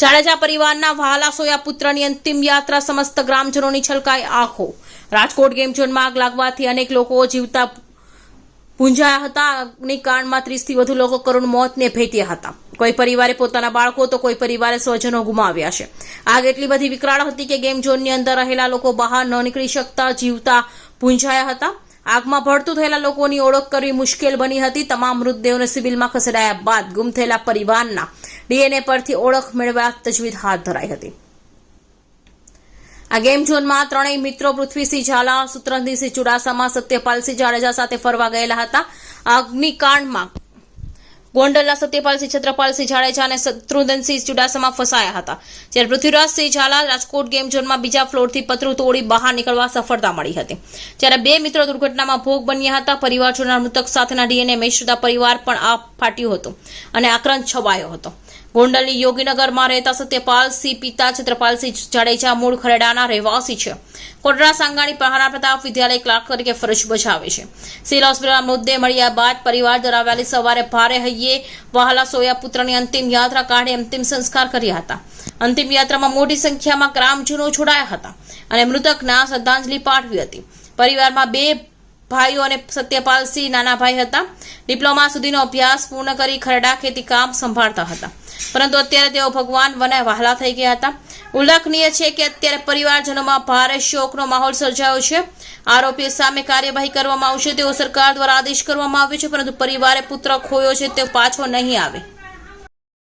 જાડેજા પરિવારના વહાલા સોયા પુત્રની અંતિમ યાત્રા સમસ્ત ગ્રામજનોની છલકાઈ આંખો. રાજકોટ ગેમ ઝોનમાં આગ લાગવાથી અનેક લોકો જીવતા પૂંજાયા હતા. અગ્નિકાંડમાં ત્રીસથી વધુ લોકો કરુણ મોતને ભેટ્યા હતા. કોઈ પરિવારે પોતાના બાળકો તો કોઈ પરિવારે સ્વજનો ગુમાવ્યા છે. આગ એટલી બધી વિકરાળ હતી કે ગેમ ઝોનની અંદર રહેલા લોકો બહાર ન નીકળી શકતા, જીવતા પૂંજાયા હતા. આગમાં ભળતું થયેલા લોકોની ઓળખ કરવી મુશ્કેલ બની હતી. તમામ મૃતદેહોને સિવિલમાં ખસેડાયા બાદ ગુમ થયેલા પરિવારના ડીએનએ પરથી ઓળખ મેળવવા તજવીજ હાથ ધરાઈ હતી. આ ગેમ ઝોનમાં ત્રણેય મિત્રો પૃથ્વીસિંહ ઝાલા સુત્રંદીસિંહ ચુડાસમા, સત્યપાલસિંહ જાડેજા સાથે ફરવા ગયેલા હતા. અગ્નિકાંડમાં ગોંડલના સત્યપાલસિંહ, છત્રપાલસિંહ જાડેજા અને શત્રુધનસિંહ ચુડાસામાં ફસાયા હતા. જ્યારે પૃથ્વીરાજસિંહ ઝાલા રાજકોટ ગેમ ઝોનમાં બીજા ફ્લોરથી પતરું તોડી બહાર નીકળવા સફળતા મળી હતી. જ્યારે બે મિત્રો દુર્ઘટનામાં ભોગ બન્યા હતા, પરિવારજનોના મૃતક સાથેના ડીએનએ મેચ પરિવાર પણ આ ફાટ્યું હતું અને આક્રંદ છવાયો હતો. ગોંડલની યોગીનગરમાં રહેતા સત્યપાલસિંહ પિતા છત્રપાલસિંહ જાડેજા મૂળ ખરેડાના રહેવાસી છે. કોટડા સાંગાણી પહારા પ્રતાપ વિદ્યાલય ક્લાર્ક તરીકે ફરજ બજાવે છે. સિવિલ હોસ્પિટલમાં મૃતદેહ મળ્યા બાદ પરિવાર દ્વારા વહેલી સવારે ભારે હૈયે વહાલા સોયા પુત્રની અંતિમ યાત્રા કાઢી અંતિમ સંસ્કાર કર્યા હતા. અંતિમ યાત્રામાં મોટી સંખ્યામાં ગ્રામજનો જોડાયા હતા અને મૃતકના શ્રદ્ધાંજલિ પાઠવી હતી. પરિવારમાં બે ભાઈઓ અને સત્યપાલસિંહ નાના ભાઈ હતા. ડિપ્લોમા સુધીનો અભ્યાસ પૂર્ણ કરી ખરડા ખેતી કામ સંભાળતા હતા. પરંતુ અત્યારે તેઓ ભગવાન વને વહાલા થઈ ગયા હતા. ઉલ્લેખનીય છે કે અત્યારે પરિવારજનોમાં ભારે શોકનો માહોલ સર્જાયો છે. આરોપીઓ સામે કાર્યવાહી કરવામાં આવશે તેવો સરકાર દ્વારા આદેશ કરવામાં આવ્યો છે, પરંતુ પરિવારે પુત્ર ખોયો છે તે પાછો નહીં આવે.